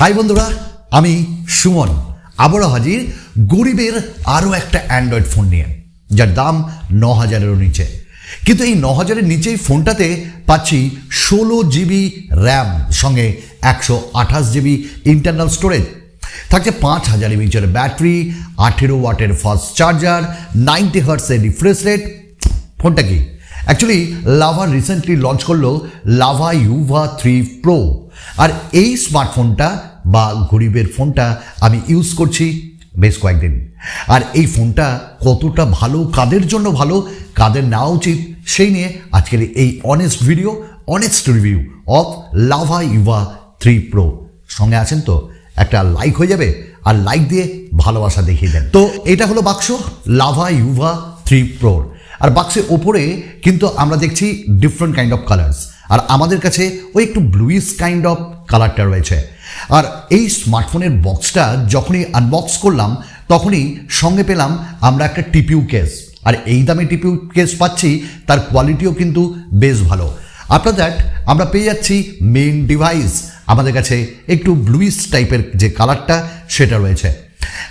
High বন্ধুরা, আমি সুমন। আবারও হাজির গরিবের আরও একটা অ্যান্ড্রয়েড ফোন নিয়ে, যার দাম ন হাজারেরও নিচে। কিন্তু এই ন হাজারের নিচেই ফোনটাতে পাচ্ছি ষোলো জিবি র্যাম সঙ্গে একশো আঠাশ জিবি ইন্টারনাল স্টোরেজ থাকছে পাঁচ হাজার এমএচের ব্যাটারি আঠেরো ওয়াটের ফাস্ট চার্জার নাইনটি হার্টসের রিফ্রেশ রেট ফোনটা কি? অ্যাকচুয়ালি লাভা রিসেন্টলি লঞ্চ করল লাভা ইউভা থ্রি প্রো আর এই স্মার্টফোনটা বা গরিবের ফোনটা আমি ইউজ করছি বেশ কয়েকদিন। আর এই ফোনটা কতটা ভালো, কাদের জন্য ভালো, কাদের নেওয়া উচিত, সেই নিয়ে আজকের এই honest video honest review of Lava Yuva three pro সঙ্গে আছেন তো? একটা লাইক হয়ে যাবে আর লাইক দিয়ে ভালোবাসা দেখিয়ে দেন। তো এটা হলো বাক্স লাভা ইউভা থ্রি প্রোর আর বাক্সের ওপরে কিন্তু আমরা দেখছি ডিফারেন্ট কাইন্ড অফ কালার্স আর আমাদের কাছে ওই একটু ব্লুইস কাইন্ড অফ কালারটা রয়েছে। আর এই স্মার্টফোনের বক্সটা যখনই আনবক্স করলাম, তখনই সঙ্গে পেলাম আমরা একটা টিপিউ কেস আর এই দামে টিপিউ কেস পাচ্ছি, তার কোয়ালিটিও কিন্তু বেশ ভালো। আফটার দ্যাট আমরা পেয়ে যাচ্ছি মেইন ডিভাইস আমাদের কাছে একটু ব্লুইস টাইপের যে কালারটা সেটা রয়েছে।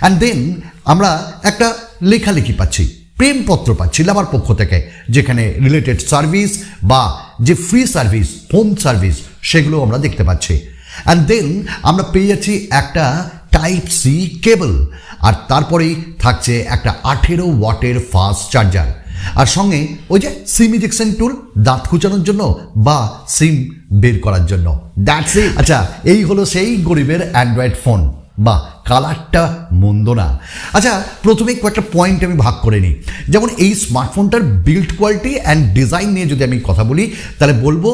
অ্যান্ড দেন আমরা একটা লেখালেখি পাচ্ছি। প্রেমপত্র পাচ্ছি আমার পক্ষ থেকে যেখানে রিলেটেড সার্ভিস বা যে ফ্রি সার্ভিস হোম সার্ভিস সেগুলো আমরা দেখতে পাচ্ছি। অ্যান্ড দেন আমরা পেয়ে যাচ্ছি একটা টাইপ সি কেবল আর তারপরেই থাকছে একটা আঠেরো ওয়াটের ফাস্ট চার্জার আর সঙ্গে ওই যে সিম ইজেকশন টুল দাঁত খুঁচানোর জন্য বা সিম বের করার জন্য। দ্যাটস ইট আচ্ছা এই হলো সেই গরিবের অ্যান্ড্রয়েড ফোন বা কালারটা মন্দ না। আচ্ছা প্রথমে কয়েকটা পয়েন্ট আমি ভাগ করে নিই। যেমন এই স্মার্টফোনটার বিল্ড কোয়ালিটি অ্যান্ড ডিজাইন নিয়ে যদি আমি কথা বলি, তাহলে বলব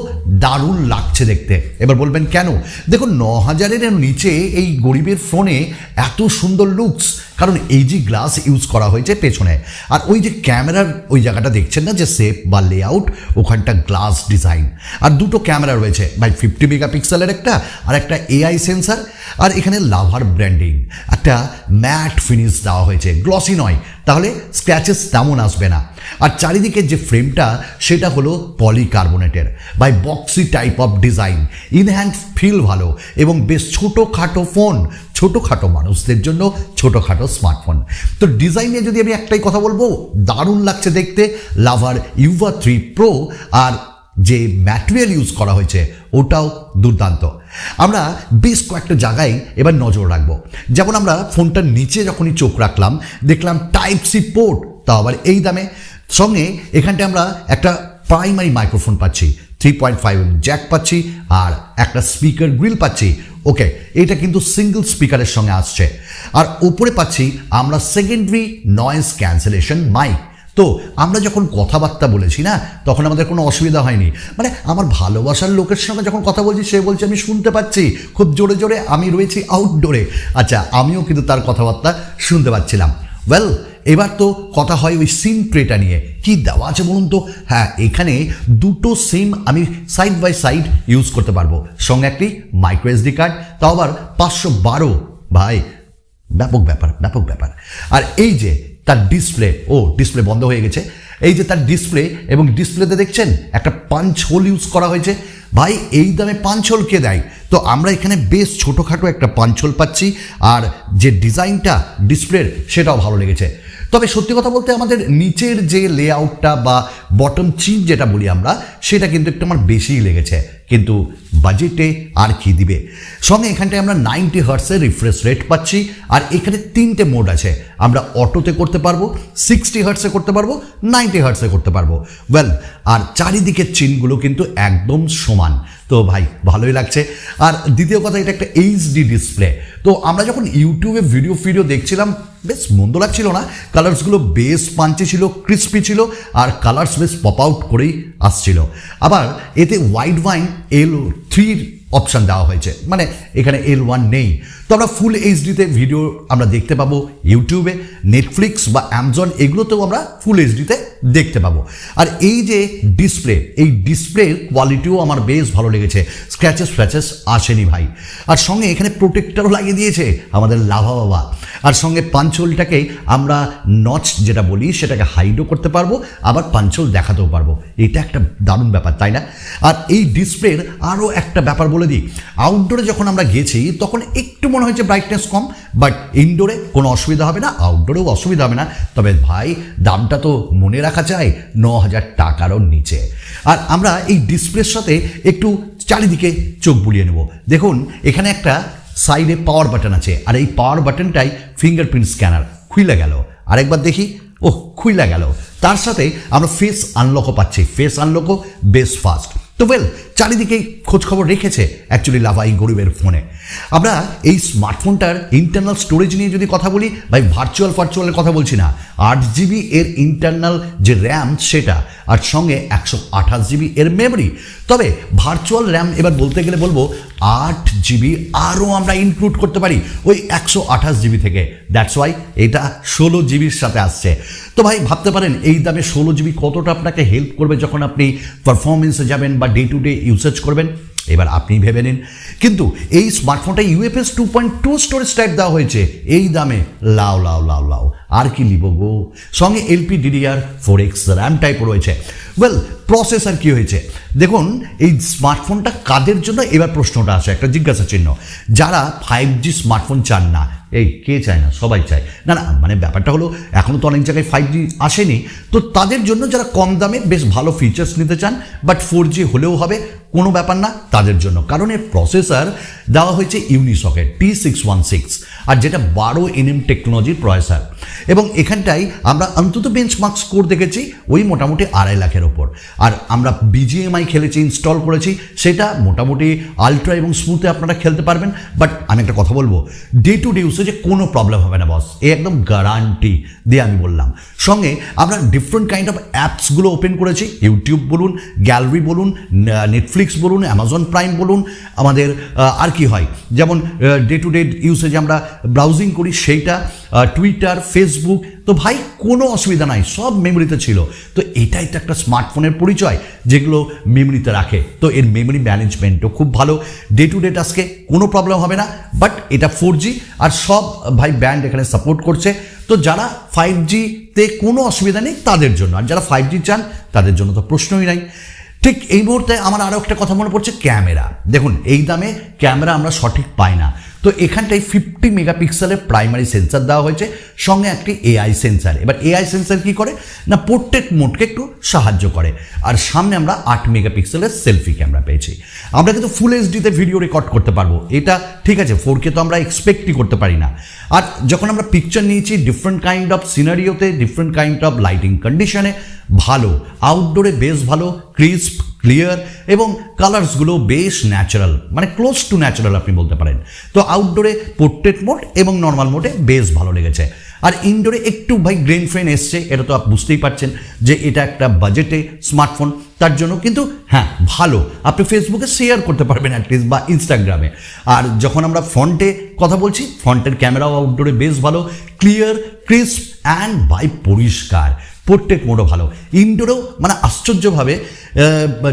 দারুণ লাগছে দেখতে। এবার বলবেন কেন? দেখুন ন হাজারের নিচে এই গরিবের ফোনে এত সুন্দর লুকস কারণ এই যে গ্লাস ইউজ করা হয়েছে পেছনে। আর ওই যে ক্যামেরার ওই জায়গাটা দেখছেন না, যে সেপ বা লেআউট ওখানটা গ্লাস ডিজাইন আর দুটো ক্যামেরা রয়েছে, ভাই ফিফটি মেগাপিক্সেলের একটা আর একটা এআই সেন্সার আর এখানে লাভার ব্র্যান্ডিং একটা ম্যাট ফিনিশ দেওয়া হয়েছে। গ্লসি নয়। তাহলে স্ক্র্যাচেস তেমন আসবে না। আর চারিদিকে যে ফ্রেমটা সেটা হলো পলিকার্বনেটের by boxy type of design in hand feel ভালো এবং বেশ ছোটোখাটো ফোন ছোটোখাটো মানুষদের জন্য ছোটোখাটো স্মার্টফোন তো ডিজাইন যদি আমি একটাই কথা বলব, দারুণ লাগছে দেখতে। লাভার ইউভা থ্রি প্রো আর যে ম্যাটেরিয়াল ইউজ করা হয়েছে, ওটাও দুর্দান্ত। আমরা বেশ কয়েকটা জায়গায় এবার নজর রাখব। যেমন আমরা ফোনটার নিচে যখনই চোখ রাখলাম, দেখলাম টাইপ সি পোর্ট তাও আবার এই দামে। সঙ্গে এখানটা আমরা একটা প্রাইমারি মাইক্রোফোন পাচ্ছি থ্রি পয়েন্ট ফাইভ জ্যাক পাচ্ছি, আর একটা স্পিকার গ্রিল পাচ্ছি। ওকে এটা কিন্তু সিঙ্গল স্পিকারের সঙ্গে আসছে। আর ওপরে পাচ্ছি আমরা সেকেন্ডারি নয়েজ ক্যান্সেলেশন মাইক তো আমরা যখন কথাবার্তা বলেছি না, তখন আমাদের কোনো অসুবিধা হয়নি। মানে আমার ভালোবাসার লোকের সঙ্গে যখন কথা বলছি, সে বলছে, আমি শুনতে পাচ্ছি। খুব জোরে জোরে আমি রয়েছি আউটডোরে আচ্ছা আমিও কিন্তু তার কথাবার্তা শুনতে পাচ্ছিলাম। ওয়েল এবার তো কথা হয় ওই সিম ট্রেটা নিয়ে। কি দেওয়া আছে বলুন তো? হ্যাঁ এখানে দুটো সিম আমি সাইড বাই সাইড ইউজ করতে পারব। সঙ্গে একটি মাইক্রো এসডি কার্ড তাও আবার পাঁচশো বারো। ভাই, ব্যাপক ব্যাপার ব্যাপক ব্যাপার। আর এই যে তার ডিসপ্লে ও ডিসপ্লে বন্ধ হয়ে গেছে। এই যে তার ডিসপ্লে এবং ডিসপ্লেতে দেখছেন, একটা পাঞ্চ হোল ইউজ করা হয়েছে। ভাই, এই দামে পাঞ্চ হোল কে দেয়? তো আমরা এখানে বেশ ছোটোখাটো একটা পাঞ্চ হোল পাচ্ছি, আর যে ডিজাইনটা ডিসপ্লের সেটাও ভালো লেগেছে। তবে সত্যি কথা বলতে আমাদের নিচের যে লেআউটটা বা বটম চিন যেটা বলি আমরা, সেটা কিন্তু একটু আমার বেশিই লেগেছে। কিন্তু বাজেটে আর কি দিবে? সঙ্গে এখানটায় আমরা নাইনটি হার্টসের রিফ্রেশ রেট পাচ্ছি, আর এখানে তিনটে মোড আছে। আমরা অটোতে করতে পারব সিক্সটি হার্টসে করতে পারব নাইনটি হার্টসে করতে পারব। ওয়েল আর চারিদিকের চিনগুলো কিন্তু একদম সমান। তো ভাই, ভালোই লাগছে। আর দ্বিতীয় কথা, এটা একটা এইচডি ডিসপ্লে তো আমরা যখন ইউটিউবে ভিডিও ফিডিও দেখছিলাম, বেশ মন্দ লাগছিল না? কালার্সগুলো বেশ পাঞ্চি ছিল ক্রিস্পি ছিল, আর কালার্স বেশ পপ আউট করেই আসছিল। আবার এতে হোয়াইট ওয়াইন এল থ্রির অপশান দেওয়া হয়েছে। মানে এখানে এল ওয়ান নেই। তো আমরা ফুল এইচডিতে ভিডিও আমরা দেখতে পাবো ইউটিউবে নেটফ্লিক্স বা অ্যামাজন এগুলোতেও আমরা ফুল এইচডিতে দেখতে পাবো। আর এই যে ডিসপ্লে এই ডিসপ্লের কোয়ালিটিও আমার বেশ ভালো লেগেছে। স্ক্র্যাচেস ফ্র্যাচেস আসেনি ভাই। আর সঙ্গে এখানে প্রোটেক্টরও লাগিয়ে দিয়েছে আমাদের লাভা বাবা। আর সঙ্গে পাঞ্চলটাকে আমরা নচ যেটা বলি, সেটাকে হাইডও করতে পারব, আবার পাঞ্চল দেখাতেও পারব। এটা একটা দারুণ ব্যাপার, তাই না? আর এই ডিসপ্লের আরও একটা ব্যাপার বলে দিই। আউটডোরে যখন আমরা গেছি, তখন একটু মনে হয়েছে ব্রাইটনেস কম বাট ইনডোরে কোনো অসুবিধা হবে না আউটডোরেও অসুবিধা হবে না। তবে ভাই, দামটা তো মনে রাখা চাই ন হাজার টাকারও নিচে। আর আমরা এই ডিসপ্লের সাথে একটু চারিদিকে চোখ বুলিয়ে নেব। দেখুন, এখানে একটা সাইডে পাওয়ার বাটন আছে, আর এই পাওয়ার বাটনটাই ফিঙ্গারপ্রিন্ট স্ক্যানার খুইলে গেল। আরেকবার দেখি ও খুইলা গেল। তার সাথে আমরা ফেস আনলকও পাচ্ছি ফেস আনলকও বেশ ফাস্ট তো ওয়েল চারিদিকেই খোঁজখবর রেখেছে অ্যাকচুয়ালি লাভাই গরিবের ফোনে। আমরা এই স্মার্টফোনটার ইন্টারনাল স্টোরেজ নিয়ে যদি কথা বলি, ভাই ভার্চুয়াল ফার্চুয়ালের কথা বলছি না, আট জিবি এর ইন্টারনাল যে র্যাম সেটা, আর সঙ্গে একশো আঠাশ জিবি এর মেমরি তবে ভার্চুয়াল র্যাম এবার বলতে গেলে বলব আট জিবি আরও আমরা ইনক্লুড করতে পারি। ওই একশো আঠাশ জিবি থেকে। দ্যাটস ওয়াই এটা ষোলো জিবির সাথে আসছে। তো ভাই, ভাবতে পারেন, এই দামে ষোলো জিবি কতটা আপনাকে হেল্প করবে যখন আপনি পারফরমেন্সে যাবেন বা ডে টু ডে ইউসেজ করবেন? এবার আপনি ভেবে নিন। কিন্তু এই স্মার্টফোনটা UFS two point two storage type দেওয়া হয়েছে। এই দামে লাও লাও লাও লাও। আর কি লিব গো? সঙ্গে LP DDR four X RAM type রয়েছে। ওয়েল প্রসেসর কি হয়েছে? দেখুন, এই স্মার্টফোনটা কাদের জন্য? এবার প্রশ্নটা আসে, একটা জিজ্ঞাসা চিহ্ন। যারা ফাইভ জি স্মার্টফোন চান না, এই কে চায় না? সবাই চায়। না না মানে ব্যাপারটা হলো এখনও তো অনেক জায়গায় ফাইভ জি আসেনি। তো তাদের জন্য যারা কম দামে বেশ ভালো ফিচার্স নিতে চান বাট ফোর জি হলেও হবে কোনো ব্যাপার না তাদের জন্য। কারণ এর প্রসেসর দেওয়া হয়েছে Unisoc T six one six আর যেটা বারো এনএম টেকনোলজির প্রসেসর এবং এখানটায় আমরা অন্তত বেঞ্চ বেঞ্চমার্ক স্কোর দেখেছি, ওই মোটামুটি আড়াই লাখের ওপর। আর আমরা বিজিএমআই খেলেছি ইনস্টল করেছি, সেটা মোটামুটি আলট্রা এবং স্মুথে আপনারা খেলতে পারবেন। বাট আমি একটা কথা বলব ডে টু ডে ইউসেজে কোনো প্রবলেম হবে না বস এ একদম গ্যারান্টি দিয়ে আমি বললাম। সঙ্গে আমরা ডিফারেন্ট কাইন্ড অফ অ্যাপসগুলো ওপেন করেছি ইউটিউব বলুন গ্যালারি বলুন নেটফ্লিক্স বলুন অ্যামাজন প্রাইম বলুন, আমাদের আর কি হয়? যেমন ডে টু ডে ইউসেজে আমরা ব্রাউজিং করি, সেইটা টুইটার ফেসবুক তো ভাই কোনো অসুবিধা নাই, সব মেমোরিতে ছিল। তো এটাই তো একটা স্মার্টফোনের পরিচয়, যেগুলো মেমোরিতে রাখে। তো এর মেমোরি ম্যানেজমেন্টও খুব ভালো। ডে টু ডে টাস্কে কোনো প্রবলেম হবে না বাট এটা ফোর জি আর সব ভাই ব্যান্ড এখানে সাপোর্ট করছে। তো যারা ফাইভ জিতে কোনো অসুবিধা নেই, তাদের জন্য। আর যারা ফাইভ জি চান, তাদের জন্য তো প্রশ্নই নাই। ঠিক এই মুহূর্তে আমার আরও একটা কথা মনে পড়ছে, ক্যামেরা। দেখুন, এই দামে ক্যামেরা আমরা সঠিক পাই না। তো এখানটায় ফিফটি মেগাপিক্সেলের প্রাইমারি সেন্সার দেওয়া হয়েছে, সঙ্গে একটি এআই সেন্সার এবার এআই সেন্সার কি করে? না পোর্ট্রেট মোডকে একটু সাহায্য করে। আর সামনে আমরা আট মেগাপিক্সেলের সেলফি ক্যামেরা পেয়েছি। আমরা কিন্তু ফুল এইচডিতে ভিডিও রেকর্ড করতে পারব। এটা ঠিক আছে ফোর কে তো আমরা এক্সপেক্টই করতে পারি না। আর যখন আমরা পিকচার নিয়েছি ডিফারেন্ট কাইন্ড অফ সিনারিওতে ডিফারেন্ট কাইন্ড অফ লাইটিং কন্ডিশনে ভালো। আউটডোরে বেশ ভালো ক্রিস্প ক্লিয়ার এবং কালার্সগুলো বেশ ন্যাচারাল মানে ক্লোজ টু ন্যাচারাল আপনি বলতে পারেন। তো আউটডোরে পোর্ট্রেট মোড এবং নর্মাল মোডে বেশ ভালো লেগেছে। আর ইনডোরে একটু ভাই গ্রেন ফ্রেন এসছে, এটা তো আপনি বুঝতেই পারছেন যে এটা একটা বাজেটে স্মার্টফোন তার জন্য কিন্তু হ্যাঁ ভালো। আপনি ফেসবুকে শেয়ার করতে পারবেন অ্যাটলিস্ট বা ইনস্টাগ্রামে আর যখন আমরা ফ্রন্টে কথা বলছি ফ্রন্টের ক্যামেরাও আউটডোরে বেশ ভালো ক্লিয়ার ক্রিস্প অ্যান্ড বাই পরিষ্কার। পোর্ট্রেট মোডও ভালো। ইনডোরেও মানে আশ্চর্যভাবে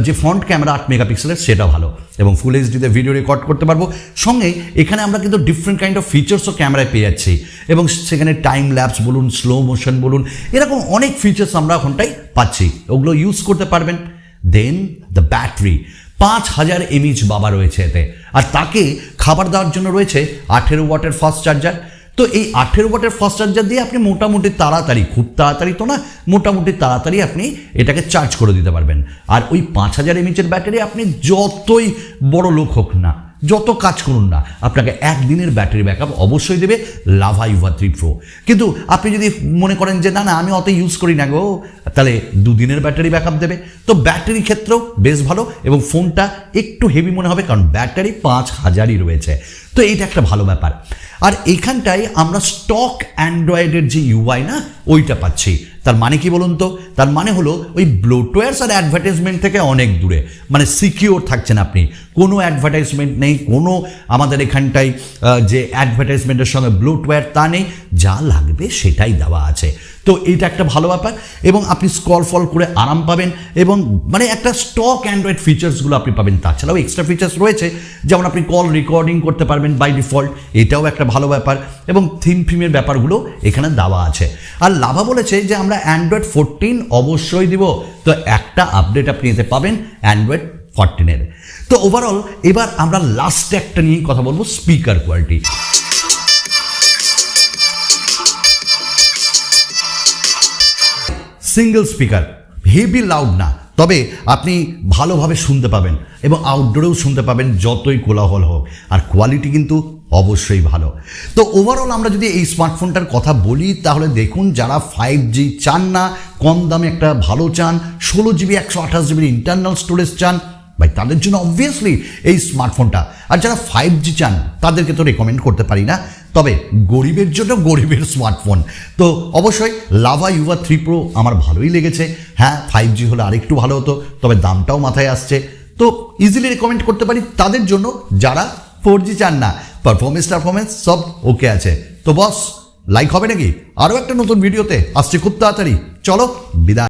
যে ফ্রন্ট ক্যামেরা আট মেগাপিক্সেলের সেটা ভালো। এবং ফুল এইচডিতে ভিডিও রেকর্ড করতে পারব। সঙ্গে এখানে আমরা কিন্তু ডিফারেন্ট কাইন্ড অফ ফিচার্সও ক্যামেরায় পেয়ে যাচ্ছি। এবং সেখানে টাইম ল্যাপস বলুন স্লো মোশন বলুন, এরকম অনেক ফিচার্স আমরা ওখানটায় পাচ্ছি। ওগুলো ইউজ করতে পারবেন। দেন দ্য ব্যাটারি পাঁচ হাজার এমএইচ বাবা রয়েছে এতে। আর তাকে খাবার দেওয়ার জন্য রয়েছে আঠেরো ওয়াটের ফাস্ট চার্জার তো এই আঠেরো ওয়াটের ফাস্ট চার্জার দিয়ে আপনি মোটামুটি তাড়াতাড়ি, খুব তাড়াতাড়ি তো না, মোটামুটি তাড়াতাড়ি আপনি এটাকে চার্জ করে দিতে পারবেন। আর ওই পাঁচ হাজার এমএচের ব্যাটারি আপনি যতই বড় লোক হোক না, যত কাজ করুন না, আপনাকে একদিনের ব্যাটারি ব্যাকআপ অবশ্যই দেবে লাভা ইউভা থ্রি প্রো। কিন্তু আপনি যদি মনে করেন যে, না না, আমি অত ইউজ করি না গো, তাহলে দুদিনের ব্যাটারি ব্যাকআপ দেবে। তো ব্যাটারি ক্ষেত্রেও বেশ ভালো এবং ফোনটা একটু হেভি মনে হবে, কারণ ব্যাটারি পাঁচ হাজারই রয়েছে। তো এইটা একটা ভালো ব্যাপার। আর এখানটায় আমরা স্টক অ্যান্ড্রয়েডের যে ইউআই না, ওইটা পাচ্ছি। তার মানে কি বলুন তো? তার মানে হলো ওই ব্লোটওয়্যার্স আর অ্যাডভার্টাইজমেন্ট থেকে অনেক দূরে। মানে সিকিওর থাকছেন আপনি। কোনো অ্যাডভার্টাইজমেন্ট নেই, কোনো আমাদের এখানটায় যে অ্যাডভার্টাইজমেন্টের সঙ্গে ব্লোটওয়্যার তা নেই। যা লাগবে সেটাই দেওয়া আছে। তো এটা একটা ভালো ব্যাপার এবং আপনি স্কল ফল করে আরাম পাবেন এবং মানে একটা স্টক অ্যান্ড্রয়েড ফিচার্সগুলো আপনি পাবেন। তাছাড়াও এক্সট্রা ফিচার্স রয়েছে, যেমন আপনি কল রেকর্ডিং করতে পারবেন বাই ডিফল্ট, এটাও একটা ভালো ব্যাপার এবং থিম ফিমের ব্যাপারগুলো এখানে দেওয়া আছে। আর লাভা বলেছে যে আমরা অ্যান্ড্রয়েড ফোরটিন অবশ্যই দিব। তো একটা আপডেট আপনি এতে পাবেন অ্যান্ড্রয়েড ফরটিনের। তো ওভারঅল এবার আমরা লাস্ট একটা নিয়েই কথা বলব speaker quality single speaker heavy loud না। তবে আপনি ভালোভাবে শুনতে পাবেন এবং আউটডোরেও শুনতে পাবেন যতই কোলাহল হোক। আর কোয়ালিটি কিন্তু অবশ্যই ভালো। তো ওভারঅল আমরা যদি এই স্মার্টফোনটার কথা বলি, তাহলে দেখুন যারা ফাইভ জি চান না, কম দামে একটা ভালো চান, ষোলো জিবি একশো আঠাশ জিবির ইন্টারনাল স্টোরেজ চান ভাই, তাদের জন্য অবভিয়াসলি এই স্মার্টফোনটা আর যারা ফাইভ জি চান, তাদেরকে তো রেকমেন্ড করতে পারি না। তবে গরিবের জন্য গরিবের স্মার্টফোন তো অবশ্যই লাভা ইউভা থ্রি প্রো আমার ভালোই লেগেছে। হ্যাঁ ফাইভ জি হলে আরেকটু ভালো হতো, তবে দামটাও মাথায় আসছে। তো ইজিলি রেকমেন্ড করতে পারি তাদের জন্য। যারা ফোর জি চান না পারফরমেন্স টারফরমেন্স সব ওকে আছে। তো বস লাইক হবে নাকি? আরও একটা নতুন ভিডিওতে আসছে খুব তাড়াতাড়ি। চলো, বিদায়।